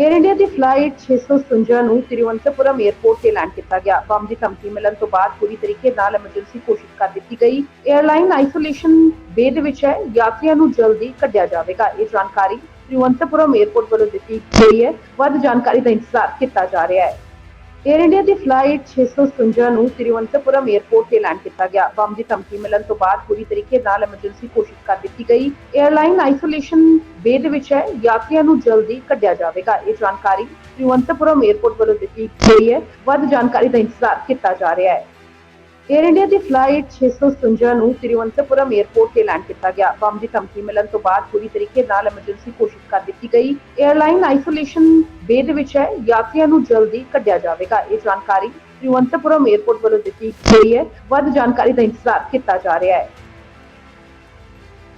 Air India ਦੀ flight 657 ਨੂੰ ਤਿਰੁਵਨੰਤਪੁਰਮ airport ਤੇ land ਕੀਤਾ ਗਿਆ। ਬੰਬ ਦੀ ਧਮਕੀ ਮਿਲਣ ਤੋਂ ਬਾਅਦ ਪੂਰੀ ਤਰੀਕੇ ਨਾਲ ਐਮਰਜੈਂਸੀ ਘੋਸ਼ਿਤ ਕਰ ਦਿੱਤੀ ਗਈ। 에ਅਰਲਾਈਨ ਆਈਸੋਲੇਸ਼ਨ ਬੇਦ ਵਿੱਚ ਹੈ। ਯਾਤਰੀਆਂ ਨੂੰ ਜਲਦੀ ਕੱਢਿਆ ਜਾਵੇਗਾ। ਇਹ ਜਾਣਕਾਰੀ ਤਿਰੁਵਨੰਤਪੁਰਮ 에ਅਰਪੋਰਟ ਵੱਲੋਂ ਦਿੱਤੀ ਗਈ ਹੈ। ਵੱਧ ਜਾਣਕਾਰੀ ਦਾ ਇੰਤਜ਼ਾਰ ਕੀਤਾ ਜਾ ਰਿਹਾ ਹੈ। ਏਅਰ ਇੰਡੀਆ ਦੀ ਫਲਾਈਟ 657 ਨੂੰ ਤਿਰੁਵਨੰਤਪੁਰਮ 에ਅਰਪੋਰਟ ਤੇ ਲੈਂਡ ਕੀਤਾ ਗਿਆ। ਬੰਬ ਦੀ ਧਮਕੀ ਮਿਲਣ ਤੋਂ ਬਾਅਦ ਪੂਰੀ ਤਰੀਕੇ ਨਾਲ ਐਮਰਜੈਂਸੀ ਘੋਸ਼ਿਤ ਕਰ ਦਿੱਤੀ ਗਈ। 에ਅਰਲਾਈਨ ਆਈਸੋਲੇਸ਼ਨ ਬੇਦ ਵਿੱਚ ਹੈ। ਯਾਤਰੀਆਂ ਨੂੰ ਜਲਦੀ ਕੱਢਿਆ ਜਾਵੇਗਾ। ਇਹ ਜਾਣਕਾਰੀ ਤਿਰੁਵਨੰਤਪੁਰਮ 에ਅਰਪੋਰਟ ਵੱਲੋਂ ਦਿੱਤੀ ਗਈ ਹੈ। ਵੱਧ ਜਾਣਕਾਰੀ ਦਾ ਇੰਤਜ਼ਾਰ ਕੀਤਾ ਜਾ ਰਿਹਾ ਹੈ। ਏਅਰ ਇੰਡੀਆ ਦੀ ਫਲਾਈਟ 657 ਨੂੰ ਤਿਰੁਵਨੰਤਪੁਰਮ 에ਅਰਪੋਰਟ ਤੇ ਲੈਂਡ ਕੀਤਾ ਗਿਆ। ਬੰਬ ਦੀ ਧਮਕੀ ਮਿਲਣ ਤੋਂ ਬਾਅਦ ਪੂਰੀ ਤਰੀਕੇ ਨਾਲ ਐਮਰਜੈਂਸੀ ਘੋਸ਼ਿਤ ਕਰ ਦਿੱਤੀ ਗਈ। 에ਅਰਲਾਈਨ ਆਈਸੋਲੇਸ਼ਨ ਬੇਦ ਦੇ ਵਿੱਚ ਹੈ। ਯਾਤਰੀਆਂ ਨੂੰ ਜਲਦੀ ਕੱਢਿਆ ਜਾਵੇਗਾ। ਇਹ ਜਾਣਕਾਰੀ ਤਿਰੁਵਨੰਤਪੁਰਮ 에ਅਰਪੋਰਟ ਵੱਲੋਂ ਦਿੱਤੀ ਗਈ ਹੈ। ਵੱਧ ਜਾਣਕਾਰੀ ਦਾ ਇੰਤਜ਼ਾਰ ਕੀਤਾ ਜਾ ਰਿਹਾ ਹੈ।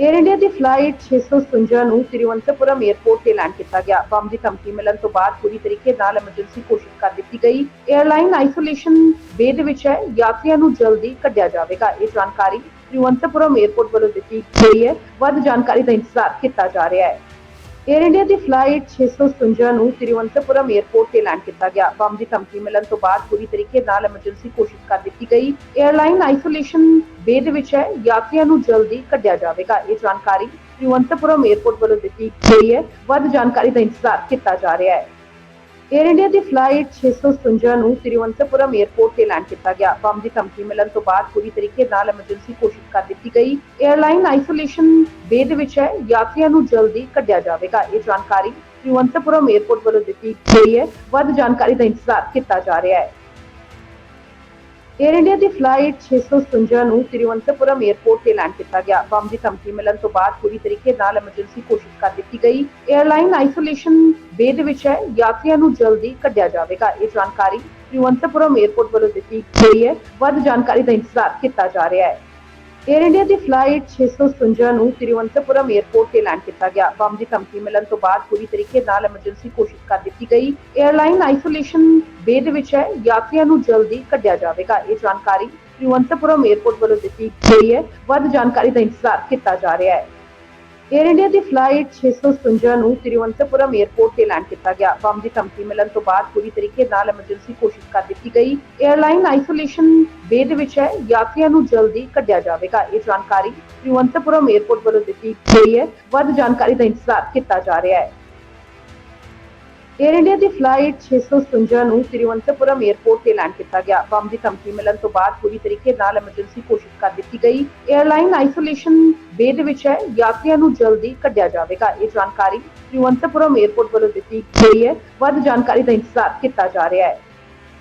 ਏਅਰ ਇੰਡੀਆ ਦੀ ਫਲਾਈਟ 657 ਨੂੰ ਤਿਰੁਵਨੰਤਪੁਰਮ 에ਅਰਪੋਰਟ ਤੇ ਲੈਂਡ ਕੀਤਾ ਗਿਆ। ਬੰਬ ਦੀ ਧਮਕੀ ਮਿਲਣ ਤੋਂ ਬਾਅਦ ਪੂਰੀ ਤਰੀਕੇ ਨਾਲ ਐਮਰਜੈਂਸੀ ਘੋਸ਼ਿਤ ਕਰ ਦਿੱਤੀ ਗਈ। 에ਅਰਲਾਈਨ ਆਈਸੋਲੇਸ਼ਨ ਬੇ ਵਿੱਚ ਹੈ। ਯਾਤਰੀਆਂ ਨੂੰ ਜਲਦੀ ਕੱਢਿਆ ਜਾਵੇਗਾ। ਇਹ ਜਾਣਕਾਰੀ ਤਿਰੁਵਨੰਤਪੁਰਮ 에ਅਰਪੋਰਟ ਵੱਲੋਂ ਦਿੱਤੀ ਗਈ ਹੈ। ਵੱਧ ਜਾਣਕਾਰੀ ਦਾ ਇੰਤਜ਼ਾਰ ਕੀਤਾ ਜਾ ਰਿਹਾ ਹੈ। ਏਅਰ ਇੰਡੀਆ ਦੀ ਫਲਾਈਟ 657 ਨੂੰ ਤਿਰੁਵਨੰਤਪੁਰਮ 에ਅਰਪੋਰਟ ਤੇ ਲੈਂਡ ਕੀਤਾ ਗਿਆ। ਬੰਬ ਦੀ ਧਮਕੀ ਮਿਲਣ ਤੋਂ ਬਾਅਦ ਪੂਰੀ ਤਰੀਕੇ ਨਾਲ ਐਮਰਜੈਂਸੀ ਘੋਸ਼ਿਤ ਕਰ ਦਿੱਤੀ ਗਈ। 에ਅਰਲਾਈਨ ਆਈਸੋਲੇਸ਼ਨ ਬੇਦ ਵਿੱਚ ਹੈ, ਯਾਤਰੀਆਂ ਨੂੰ ਜਲਦੀ ਕੱਢਿਆ ਜਾਵੇਗਾ। ਇਹ ਜਾਣਕਾਰੀ ਤਿਰਵੰਤਪੁਰਮ 에ਅਰਪੋਰਟ ਵੱਲੋਂ ਦਿੱਤੀ ਗਈ ਹੈ। ਵੱਧ ਜਾਣਕਾਰੀ ਦਾ ਇੰਤਜ਼ਾਰ ਕੀਤਾ ਜਾ ਰਿਹਾ ਹੈ। ਏਅਰ ਇੰਡੀਆ ਦੀ ਫਲਾਈਟ 657 ਨੂੰ ਤਿਰਵੰਤਪੁਰਮ 에ਅਰਪੋਰਟ ਤੇ ਲੈਂਡ ਕੀਤਾ ਗਿਆ। ਬੰਬ ਦੀ ਧਮਕੀ ਮਿਲਣ ਤੋਂ ਬਾਅਦ ਪੂਰੀ ਤਰੀਕੇ ਨਾਲ ਐਮਰਜੈਂਸੀ ਕੋਸ਼ਿਸ਼ ਕਰ ਦਿੱਤੀ ਗਈ। 에ਅਰਲਾਈਨ ਆਈਸੋਲੇਸ਼ਨ ਬੇਦ ਦੇ ਵਿੱਚ ਹੈ, ਯਾਤਰੀਆਂ ਨੂੰ ਜਲਦੀ ਕੱਢਿਆ ਜਾਵੇਗਾ। ਇਹ ਜਾਣਕਾਰੀ ਤਿਰਵੰਤਪੁਰਮ 에ਅਰਪੋਰਟ ਵੱਲੋਂ ਦਿੱਤੀ ਗਈ ਹੈ। ਵੱਧ ਜਾਣਕਾਰੀ ਦਾ ਇੰਤਜ਼ਾਰ ਕੀਤਾ ਜਾ ਰਿਹਾ ਹੈ। ਏਅਰ ਇੰਡੀਆ ਦੀ ਫਲਾਈਟ 657 ਨੂੰ ਤਿਰੁਵਨੰਤਪੁਰਮ 에ਅਰਪੋਰਟ ਤੇ ਲੈਂਡ ਕੀਤਾ ਗਿਆ। ਬੰਬ ਦੀ ਧਮਕੀ ਮਿਲਣ ਤੋਂ ਬਾਅਦ ਪੂਰੀ ਤਰੀਕੇ ਨਾਲ ਐਮਰਜੈਂਸੀ ਘੋਸ਼ਿਤ ਕਰ ਦਿੱਤੀ ਗਈ। 에ਅਰਲਾਈਨ ਆਈਸੋਲੇਸ਼ਨ ਬੇ ਵਿੱਚ ਹੈ। ਯਾਤਰੀਆਂ ਨੂੰ ਜਲਦੀ ਕੱਢਿਆ ਜਾਵੇਗਾ। ਇਹ ਜਾਣਕਾਰੀ ਤਿਰੁਵਨੰਤਪੁਰਮ 에ਅਰਪੋਰਟ ਵੱਲੋਂ ਦਿੱਤੀ ਗਈ ਹੈ। ਵੱਧ ਜਾਣਕਾਰੀ ਦਾ ਇੰਤਜ਼ਾਰ ਕੀਤਾ ਜਾ ਰਿਹਾ ਹੈ। ਏਅਰ ਇੰਡੀਆ ਦੀ ਫਲਾਈਟ 657 ਨੂੰ ਤਿਰੁਵਨੰਤਪੁਰਮ 에ਅਰਪੋਰਟ ਤੇ ਲੈਂਡ ਕੀਤਾ ਗਿਆ। ਬੰਬ ਦੀ ਧਮਕੀ ਮਿਲਣ ਤੋਂ ਬਾਅਦ ਪੂਰੀ ਤਰੀਕੇ ਨਾਲ ਐਮਰਜੈਂਸੀ ਘੋਸ਼ਿਤ ਕਰ ਦਿੱਤੀ ਗਈ। 에ਅਰਲਾਈਨ ਆਈਸੋਲੇਸ਼ਨ ਬੇਦ ਵਿੱਚ ਹੈ, ਯਾਤਰੀਆਂ ਨੂੰ ਜਲਦੀ ਕੱਢਿਆ ਜਾਵੇਗਾ। ਇਹ ਜਾਣਕਾਰੀ ਤਿਰੁਵਨੰਤਪੁਰਮ 에ਅਰਪੋਰਟ ਵੱਲੋਂ ਦਿੱਤੀ ਗਈ ਹੈ। ਵੱਧ ਜਾਣਕਾਰੀ ਦਾ ਇੰਤਜ਼ਾਰ ਕੀਤਾ ਜਾ ਰਿਹਾ ਹੈ। ਏਅਰ ਇੰਡੀਆ ਦੀ ਫਲਾਈਟ 657 ਨੂੰ ਤਿਰੁਵਨੰਤਪੁਰਮ 에ਅਰਪੋਰਟ ਤੇ ਲੈਂਡ ਕੀਤਾ ਗਿਆ। ਬੰਬ ਦੀ ਧਮਕੀ ਮਿਲਣ ਤੋਂ ਬਾਅਦ ਪੂਰੀ ਤਰੀਕੇ ਨਾਲ ਐਮਰਜੈਂਸੀ ਘੋਸ਼ਿਤ ਕਰ ਦਿੱਤੀ ਗਈ। 에ਅਰਲਾਈਨ ਆਈਸੋਲੇਸ਼ਨ ਬੇਦ ਦੇ ਵਿੱਚ ਹੈ, ਯਾਤਰੀਆਂ ਨੂੰ ਜਲਦੀ ਕੱਢਿਆ ਜਾਵੇਗਾ। ਇਹ ਜਾਣਕਾਰੀ ਤਿਰੁਵਨੰਤਪੁਰਮ 에ਅਰਪੋਰਟ ਵੱਲੋਂ ਦਿੱਤੀ ਗਈ ਹੈ। ਵੱਧ ਜਾਣਕਾਰੀ ਦਾ ਇੰਤਜ਼ਾਰ ਕੀਤਾ ਜਾ ਰਿਹਾ ਹੈ। ਏਅਰ ਇੰਡੀਆ ਦੀ ਫਲਾਈਟ 657 ਨੂੰ ਤਿਰੁਵਨੰਤਪੁਰਮ 에ਅਰਪੋਰਟ ਤੇ ਲੈਂਡ ਕੀਤਾ ਗਿਆ। ਬੰਬ ਦੀ ਧਮਕੀ ਮਿਲਣ ਤੋਂ ਬਾਅਦ ਪੂਰੀ ਤਰੀਕੇ ਨਾਲ ਐਮਰਜੈਂਸੀ ਘੋਸ਼ਿਤ ਕਰ ਦਿੱਤੀ ਗਈ। 에ਅਰਲਾਈਨ ਆਈਸੋਲੇਸ਼ਨ ਬੇਦ ਵਿੱਚ ਹੈ। ਯਾਤਰੀਆਂ ਨੂੰ ਜਲਦੀ ਕੱਢਿਆ ਜਾਵੇਗਾ। ਇਹ ਜਾਣਕਾਰੀ ਤਿਰੁਵਨੰਤਪੁਰਮ 에ਅਰਪੋਰਟ ਵੱਲੋਂ ਦਿੱਤੀ ਗਈ ਹੈ। ਵੱਧ ਜਾਣਕਾਰੀ ਦਾ ਇੰਤਜ਼ਾਰ ਕੀਤਾ ਜਾ ਰਿਹਾ ਹੈ।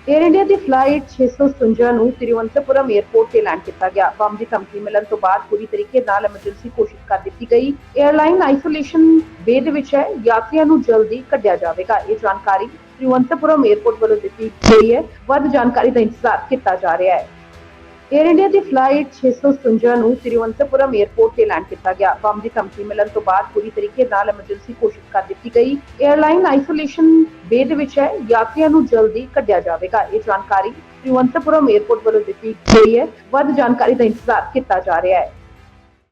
ਏਅਰ ਇੰਡੀਆ ਦੀ ਫਲਾਈਟ 657 ਨੂੰ ਤਿਰੁਵਨੰਤਪੁਰਮ 에ਅਰਪੋਰਟ ਤੇ ਲੈਂਡ ਕੀਤਾ ਗਿਆ। ਬੰਬ ਦੀ ਧਮਕੀ ਮਿਲਣ ਤੋਂ ਬਾਅਦ ਪੂਰੀ ਤਰੀਕੇ ਨਾਲ ਐਮਰਜੈਂਸੀ ਘੋਸ਼ਿਤ ਕਰ ਦਿੱਤੀ ਗਈ। 에ਅਰਲਾਈਨ ਆਈਸੋਲੇਸ਼ਨ ਬੇਦ ਵਿੱਚ ਹੈ। ਯਾਤਰੀਆਂ ਨੂੰ ਜਲਦੀ ਕੱਢਿਆ ਜਾਵੇਗਾ। ਇਹ ਜਾਣਕਾਰੀ ਤਿਰੁਵਨੰਤਪੁਰਮ 에ਅਰਪੋਰਟ ਵੱਲੋਂ ਦਿੱਤੀ ਗਈ ਹੈ। ਵੱਧ ਜਾਣਕਾਰੀ ਦਾ ਇੰਤਜ਼ਾਰ ਕੀਤਾ ਜਾ ਰਿਹਾ ਹੈ। ਏਅਰ ਇੰਡੀਆ ਦੀ ਫਲਾਈਟ 657 ਨੂੰ ਤਿਰੁਵਨੰਤਪੁਰਮ 에ਅਰਪੋਰਟ ਤੇ ਲੈਂਡ ਕੀਤਾ ਗਿਆ। ਬੰਬ ਦੀ ਧਮਕੀ ਮਿਲਣ ਤੋਂ ਬਾਅਦ ਪੂਰੀ ਤਰੀਕੇ ਨਾਲ ਐਮਰਜੈਂਸੀ ਘੋਸ਼ਿਤ ਕਰ ਦਿੱਤੀ ਗਈ। 에ਅਰਲਾਈਨ ਆਈਸੋਲੇਸ਼ਨ ਬੇਦ ਦੇ ਵਿੱਚ ਹੈ। ਯਾਤਰੀਆਂ ਨੂੰ ਜਲਦੀ ਕੱਢਿਆ ਜਾਵੇਗਾ। ਇਹ ਜਾਣਕਾਰੀ ਤਿਰੁਵਨੰਤਪੁਰਮ 에ਅਰਪੋਰਟ ਵੱਲੋਂ ਦਿੱਤੀ ਗਈ ਹੈ। ਵੱਧ ਜਾਣਕਾਰੀ ਦਾ ਇੰਤਜ਼ਾਰ ਕੀਤਾ ਜਾ ਰਿਹਾ ਹੈ।